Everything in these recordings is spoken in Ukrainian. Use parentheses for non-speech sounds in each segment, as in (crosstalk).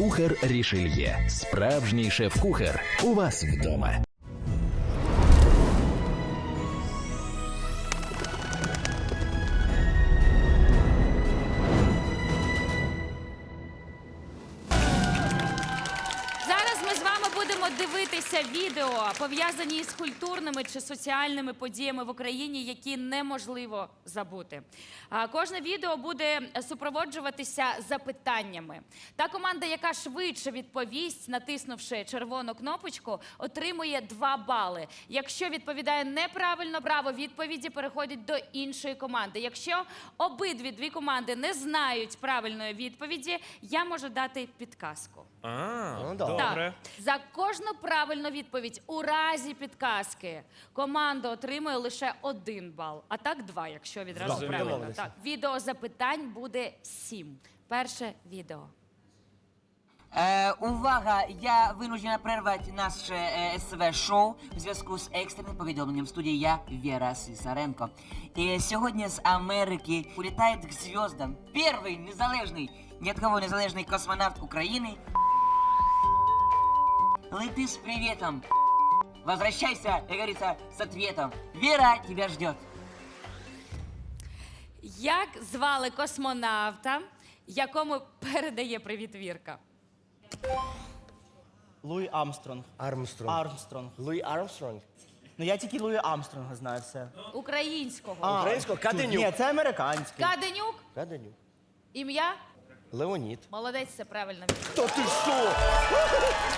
Кухар Рішельє. Справжній шеф-кухар. У вас вдома. Дивитися відео, пов'язані з культурними чи соціальними подіями в Україні, які неможливо забути. Кожне відео буде супроводжуватися запитаннями. Та команда, яка швидше відповість, натиснувши червону кнопочку, отримує 2 бали. Якщо відповідає неправильно, право відповіді переходить до іншої команди. Якщо обидві дві команди не знають правильної відповіді, я можу дати підказку. А, Ну, да. добре. Так, за кожну правильну відповідь у разі підказки команда отримує лише один бал, а так два, якщо відразу Зрозуміло. правильно. Домовилися. Так, відео запитань буде сім. Перше відео. Е, увага! Я вынуждена прервати наше е, СВ-шоу в зв'язку з екстреним повідомленням студії я Віра Сисаренко. І сьогодні з Америки улітає к звездам перший незалежний, ні від кого незалежний космонавт України. Лети с приветом. Возвращайся, как говорится, с ответом. Вера тебя ждет. Як звали космонавта, якому передає привіт Вірка? Луї Армстронг. Армстронг. Армстронг. Луї Армстронг. Ну я тільки Луї Армстронга знаю все. Українського. Українського Каденюк. Ні, це американський. Каденюк, Каденюк. ім'я? Леонід. Молодець, це правильно. Та ти що?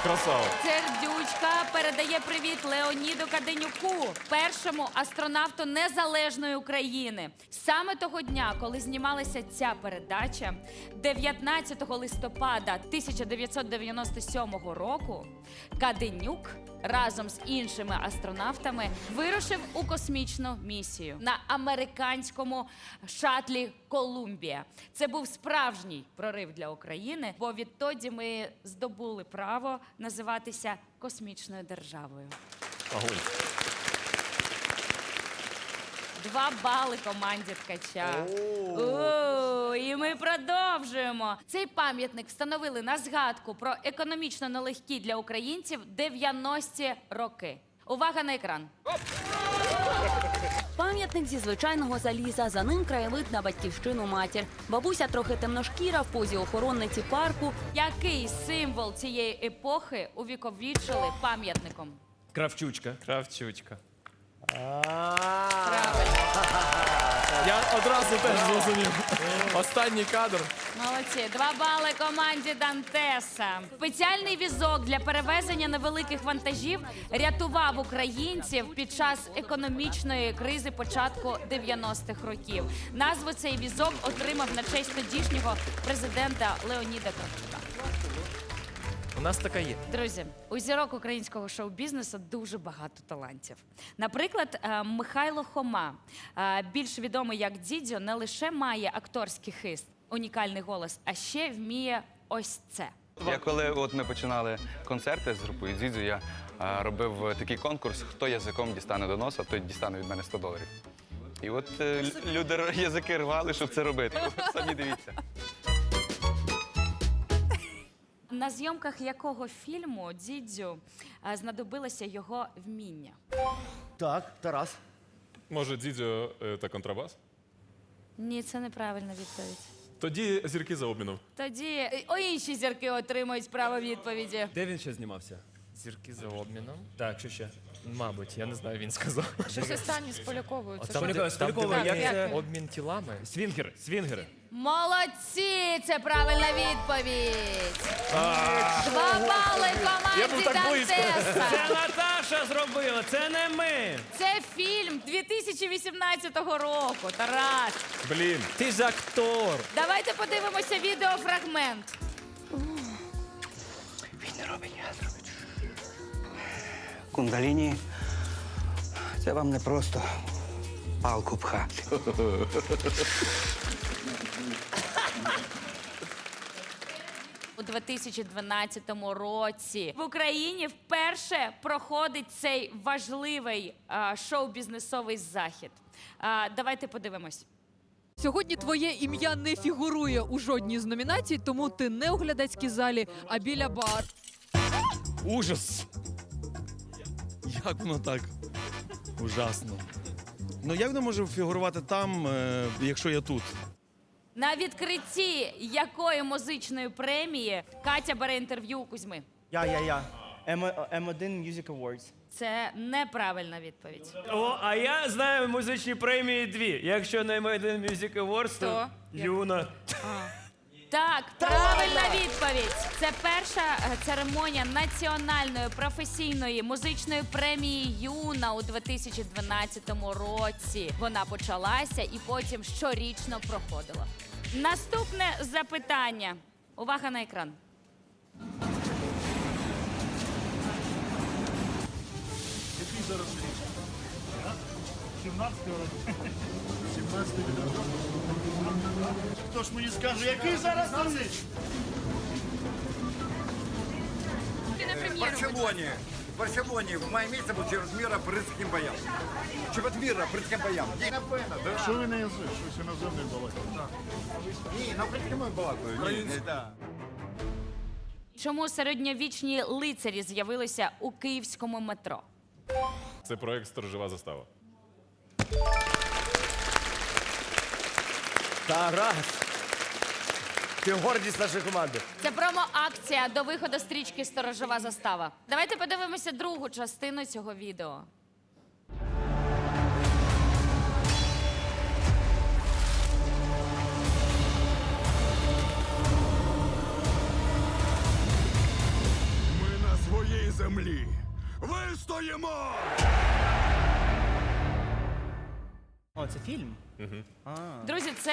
Красава. Сердючка передає привіт Леоніду Каденюку, першому астронавту незалежної України. Саме того дня, коли знімалася ця передача, 19 листопада 1997 року, Каденюк разом з іншими астронавтами вирушив у космічну місію на американському шатлі Колумбія. Це був справжній прорив для України, бо відтоді ми здобули право називатися космічною державою. Огонь. Два бали команді ткача. І ми продовжуємо. Цей пам'ятник встановили на згадку про економічно нелегкі для українців 90-ті роки. Увага на екран. Пам'ятник зі звичайного заліза. За ним краєвид на батьківщину матір. Бабуся трохи темношкіра в позі охоронниці парку. Який символ цієї епохи увіковічили пам'ятником? Кравчучка. Кравчучка. Я одразу теж зрозумів. Останній кадр. Молодці, два бали команді Дантеса. Спеціальний візок для перевезення невеликих вантажів рятував українців під час економічної кризи початку 90-х років. Назву цей візок отримав на честь тодішнього президента Леоніда Кравчука. Нас така є. Друзі, у зірок українського шоу-бізнесу дуже багато талантів. Наприклад, е, Михайло Хома, е, більш відомий як Дідьо, не лише має акторський хист, унікальний голос, а ще вміє ось це. Я коли от ми починали концерти з групою Дзідзю, я а, робив е, такий конкурс, хто язиком дістане до носа, той дістане від мене 100 доларів. І от е, люди язики рвали, щоб це робити. Самі дивіться. На зйомках якого фільму Дідзю е, знадобилося його вміння? Так, Тарас. Може, дідьо е, та контрабас? Ні, це неправильна відповідь. Тоді зірки за обміном. Тоді е, о, інші зірки отримують право відповіді. Де він ще знімався? Зірки за обміном. Так, що ще? Мабуть, я не знаю, він сказав. Щось останнє з Поляковою. Це що? де- там, де як є це? обмін тілами. Свінгери, свінгери. Молодці! Це правильна відповідь. Два бали команді Дантеса. Наташа зробила, це не ми. Це фільм 2018 року. Тарас. Блін. Ти ж актор. Давайте подивимося відеофрагмент. Кундаліні, це вам не просто палку пхати. У 2012 році в Україні вперше проходить цей важливий а, шоу-бізнесовий захід. А, давайте подивимось. Сьогодні твоє ім'я не фігурує у жодній з номінацій, тому ти не у глядацькій залі, а біля бар. Ужас! Як воно так? Ужасно. Ну як не можу фігурувати там, е, якщо я тут? На відкритті якої музичної премії Катя бере інтерв'ю у Кузьми? Я, я, я. М- М1 Music Awards. Це неправильна відповідь. О, а я знаю музичні премії дві. Якщо не M1 Music Awards, то То? Юна. Так, правильна відповідь. Це перша е, церемонія національної професійної музичної премії Юна у 2012 році. Вона почалася і потім щорічно проходила. Наступне запитання. Увага на екран. Хто ж мені скаже, який зараз річ? В Барселоне, в Барселоне в мае месяце был чемпионат мира по рыцарским боям. Чемпионат мира по рыцарским боям. Що ви не язик? Щось іноземне балакає. Ні, на українській мові балакаю. Український, Чому середньовічні лицарі з'явилися у київському метро? Це проект Сторожова застава. Тарас. Ти гордість нашої команди. Це промо-акція до виходу стрічки Сторожова застава. Давайте подивимося другу частину цього відео. Ми на своїй землі. Вистоїмо! О, це фільм? Друзі, це,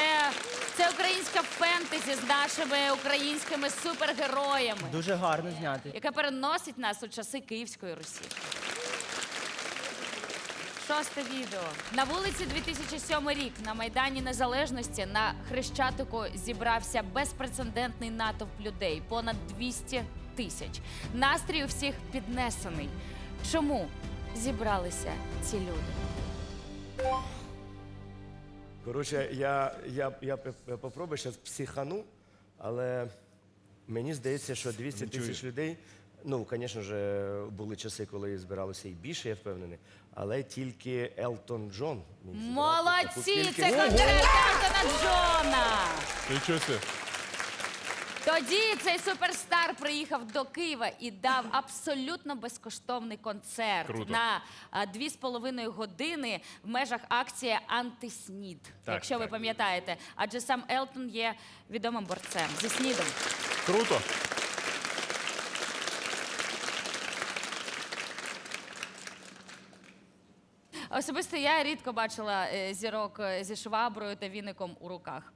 це українська фентезі з нашими українськими супергероями, Дуже гарно зняти. яка переносить нас у часи Київської Русі. Шосте відео. На вулиці 2007 рік на Майдані Незалежності на Хрещатику зібрався безпрецедентний натовп людей понад 200 тисяч. Настрій у всіх піднесений. Чому зібралися ці люди? Коротше, я, я, я, п- попробую зараз психану, але мені здається, що 200 тисяч людей. Ну, звісно ж, були часи, коли збиралося і більше, я впевнений. Але тільки Елтон Джон. міг зібрати таку Молодці! кількість. Це концерт Ельтона Джона! Нічого себе. Тоді цей суперстар приїхав до Києва і дав абсолютно безкоштовний концерт Круто. на а, дві з половиною години в межах акції Антиснід. якщо ви так. пам'ятаєте, адже сам Елтон є відомим борцем зі снідом. Круто. Особисто я рідко бачила е, зірок е, зі шваброю та віником у руках.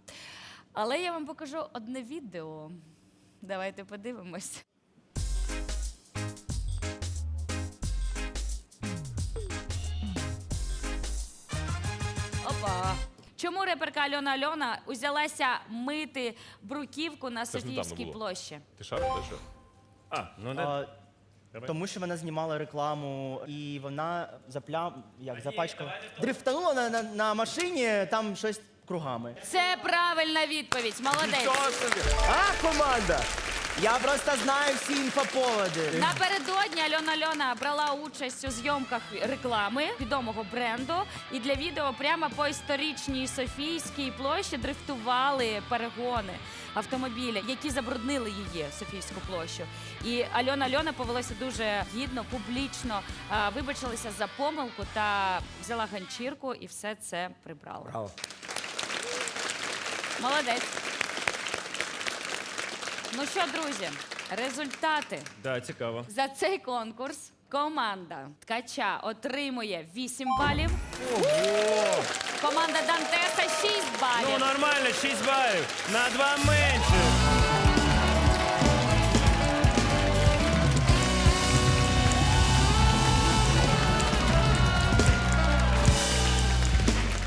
Але я вам покажу одне відео. Давайте подивимось. Опа. Чому реперка Альона Альона узялася мити бруківку на Це ж Софіївській було. площі? Ти шариш, та що? А, ну не. А, тому що вона знімала рекламу, і вона заплям... як, запачкала. Дрифтанула на, на, на машині, там щось кругами. Це правильна відповідь. Молодець. А, команда! Я просто знаю всі інфоповоди. Напередодні Альона Альона брала участь у зйомках реклами відомого бренду. І для відео прямо по історичній Софійській площі дрифтували перегони автомобіля, які забруднили її Софійську площу. І Альона Альона повелася дуже гідно, публічно, а, вибачилася за помилку та взяла ганчірку і все це прибрала. Браво. Молодець. Ну що, друзі, результати. Да, цікаво. За цей конкурс команда Ткача отримує 8 балів. Команда Дантеса 6 Ну, балів. нормально, 6 балів. На 2 менше.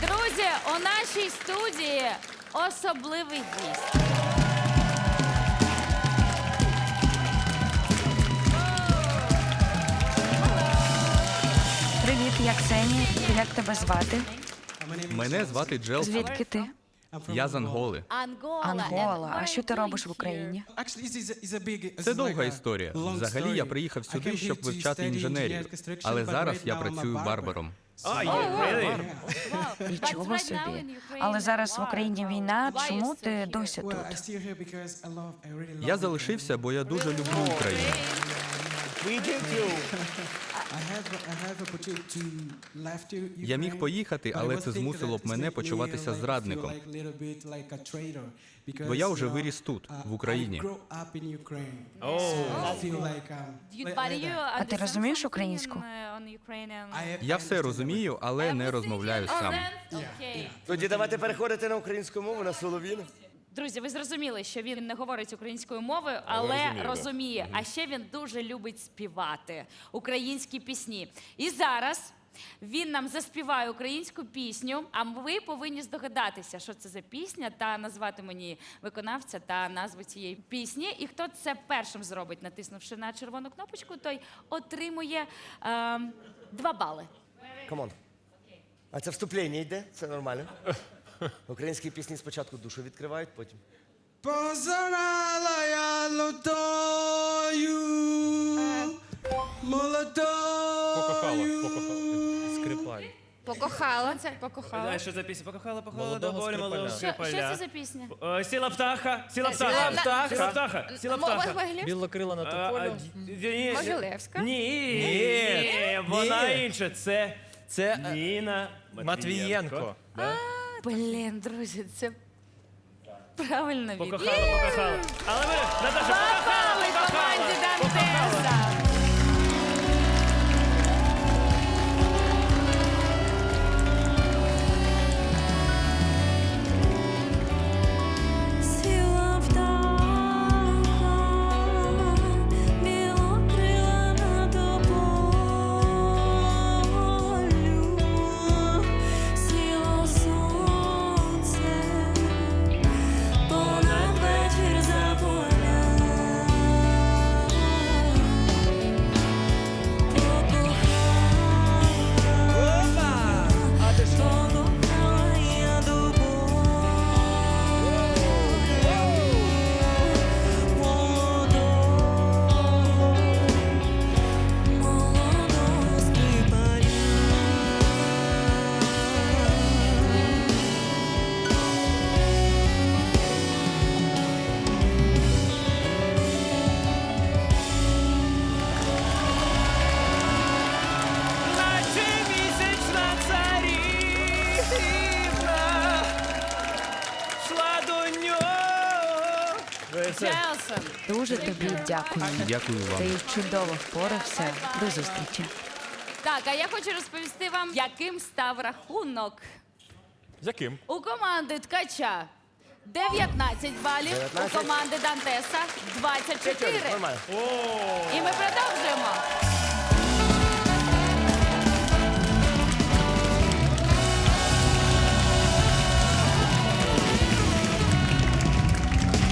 Друзі, у нашій студії особливий гість. Привіт, я Ксенія. Як тебе звати? Мене звати Джел. Звідки ти? Я з Анголи. Ангола. А що ти робиш в Україні? Це довга історія. Взагалі я приїхав сюди, щоб вивчати інженерію. Але зараз я працюю барбером. Нічого собі. Але зараз в Україні війна. Чому ти досі тут? Я залишився, бо я дуже люблю Україну. We do too. (laughs) Я міг поїхати, але це змусило б мене почуватися зрадником. Бо я вже виріс тут, в Україні. А ти розумієш українську? Я все розумію, але не розмовляю сам. Окей. Тоді давайте переходити на українську мову, на солов'їну. Друзі, ви зрозуміли, що він не говорить українською мовою, але розуміє, да. розуміє. А ще він дуже любить співати українські пісні. І зараз він нам заспіває українську пісню. А ви повинні здогадатися, що це за пісня, та назвати мені виконавця та назву цієї пісні. І хто це першим зробить, натиснувши на червону кнопочку, той отримує ем, два бали. Камон. А це вступлення йде, це нормально. (laughs) Українські пісні спочатку душу відкривають, потім. Позирала я лотою, молодою. Покохала, покохала. Скрипаль. Покохала це покохала. що за пісня? Покохала, Молодого скрипаля. Що, що це за пісня? Сіла птаха, сіла птаха, птаха, сіла птаха, сіла Білокрила на тополю. Могилевська? Ні, вона інша. Це, це Ніна Матвієнко. Блін, друзі, це правильно відповідь. Покохала, покохала. Але ви, Наташа, Попали команді Дантеса. Дуже тобі дякую. Дякую вам. Ти чудово впорався. До зустрічі. Так, а я хочу розповісти вам, яким став рахунок Яким? у команди Ткача. 19 балів, 19? у команди Дантеса 24. Нормально. І ми продовжуємо.